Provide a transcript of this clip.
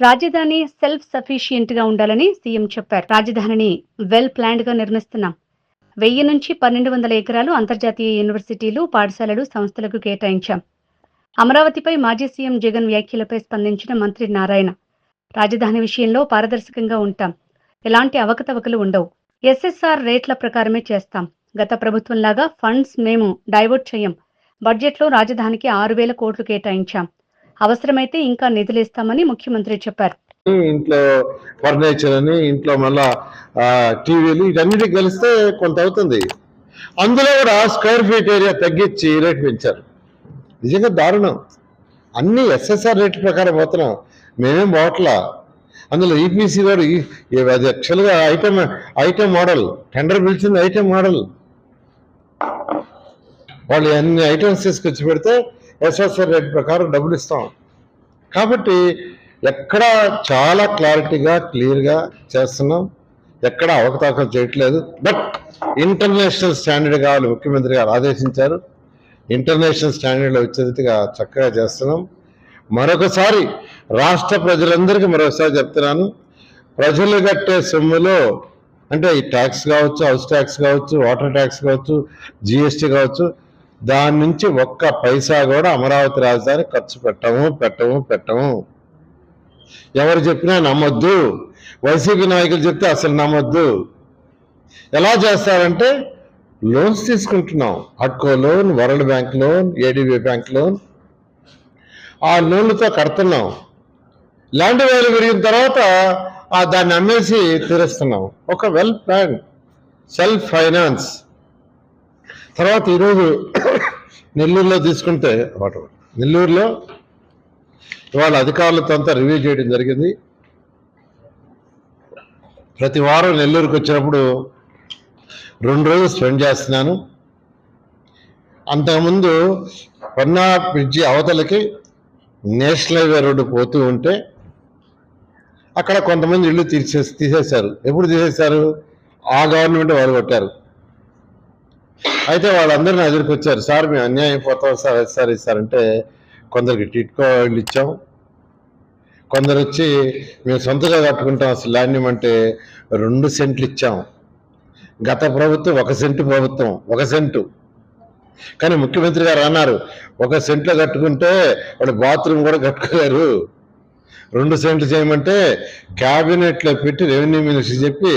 రాజధాని సెల్ఫ్ సఫిషియెంట్గా ఉండాలని సీఎం చెప్పారు. రాజధానిని వెల్ ప్లాన్డ్గా నిర్మిస్తున్నాం. వెయ్యి నుంచి పన్నెండు వందల ఎకరాలు అంతర్జాతీయ యూనివర్సిటీలు పాఠశాలలు సంస్థలకు కేటాయించాం. అమరావతిపై మాజీ సీఎం జగన్ వ్యాఖ్యలపై స్పందించిన మంత్రి నారాయణ రాజధాని విషయంలో పారదర్శకంగా ఉంటాం. ఎలాంటి అవకతవకలు ఉండవు. ఎస్ఎస్ఆర్ రేట్ల ప్రకారమే చేస్తాం. గత ప్రభుత్వంలాగా ఫండ్స్ మేము డైవర్ట్ చేయం. బడ్జెట్లో రాజధానికి ఆరు వేల కోట్లు కేటాయించాం. అవసరమైతే ఇంకా నిధులు ఇస్తామని ముఖ్యమంత్రి చెప్పారు. ఇంట్లో ఫర్నిచర్ అని ఇంట్లో మళ్ళా టీవీలు ఇవన్నిటికి కలిస్తే కొంత అవుతుంది. అందులో కూడా స్క్వేర్ ఫీట్ ఏరియా తగ్గించి రేట్ పెంచారు. నిజంగా దారుణం. అన్ని ఎస్ఎస్ఆర్ రేట్ ప్రకారం పోతున్నాం. మేమేం పోవట్లా? అందులో ఈపీసీ కూడా ఈ- అది యాక్చువల్గా ఐటమ్ ఐటమ్ మోడల్ టెండర్ పిలిచింది ఐటమ్ మోడల్. వాళ్ళు అన్ని ఐటమ్స్ తీసుకొచ్చి పెడితే ఎస్ఎస్ఆర్ రేట్ ప్రకారం డబ్బులు ఇస్తాం. కాబట్టి ఎక్కడ చాలా క్లారిటీగా క్లియర్గా చేస్తున్నాం. ఎక్కడ అవకతవకలు చేయట్లేదు. బట్ ఇంటర్నేషనల్ స్టాండర్డ్ కావాలి ముఖ్యమంత్రి గారు ఆదేశించారు. ఇంటర్నేషనల్ స్టాండర్డ్లో వచ్చేదిగా చక్కగా చేస్తున్నాం. మరొకసారి రాష్ట్ర ప్రజలందరికీ మరొకసారి చెప్తున్నాను. ప్రజలు కట్టే సొమ్ములో అంటే ఈ ట్యాక్స్ కావచ్చు హౌస్ ట్యాక్స్ కావచ్చు వాటర్ ట్యాక్స్ కావచ్చు జిఎస్టీ కావచ్చు దాని నుంచి ఒక్క పైసా కూడా అమరావతి రాజధాని ఖర్చు పెట్టము పెట్టము పెట్టము. ఎవరు చెప్పినా నమ్మొద్దు. వైసీపీ నాయకులు చెప్తే అసలు నమ్మొద్దు. ఎలా చేస్తారంటే లోన్స్ తీసుకుంటున్నాం. అట్కో loan World Bank loan ADB bank loan. ఆ లోన్లతో కడుతున్నాం. ల్యాండ్ వాల్యూ పెరిగిన తర్వాత ఆ దాన్ని అమ్మేసి తీరుస్తున్నాం. ఒక వెల్ ప్లాన్ సెల్ఫ్ ఫైనాన్స్. తర్వాత ఈరోజు నెల్లూరులో తీసుకుంటే వాటర్. నెల్లూరులో ఇవాళ అధికారులతో అంతా రివ్యూ చేయడం జరిగింది. ప్రతి వారం నెల్లూరుకు వచ్చినప్పుడు రెండు రోజులు స్పెండ్ చేస్తున్నాను. అంతకుముందు పన్నా బ్రిడ్జి అవతలకి నేషనల్ హైవే రోడ్డు పోతూ ఉంటే అక్కడ కొంతమంది ఇల్లు తీసే తీసేశారు. ఎప్పుడు తీసేశారు? ఆ గవర్నమెంట్ వాళ్ళు కొట్టారు. అయితే వాళ్ళందరూ నా దగ్గరికి వచ్చారు సార్ మేము అన్యాయం అయిపోతాం సార్ అది సార్ ఇది సార్ అంటే కొందరికి టిట్కో ఇల్లు ఇచ్చాం. కొందరు వచ్చి మేము సొంతగా కట్టుకుంటాం. అసలు ల్యాండ్ ఇవ్వమంటే రెండు సెంట్లు ఇచ్చాం. గత ప్రభుత్వం ఒక సెంటు ప్రభుత్వం ఒక సెంటు. కానీ ముఖ్యమంత్రి గారు అన్నారు ఒక సెంట్లో కట్టుకుంటే వాళ్ళు బాత్రూమ్ కూడా కట్టుకోలేరు. రెండు సెంట్లు చేయమంటే క్యాబినెట్లో పెట్టి రెవెన్యూ మినిస్టర్ చెప్పి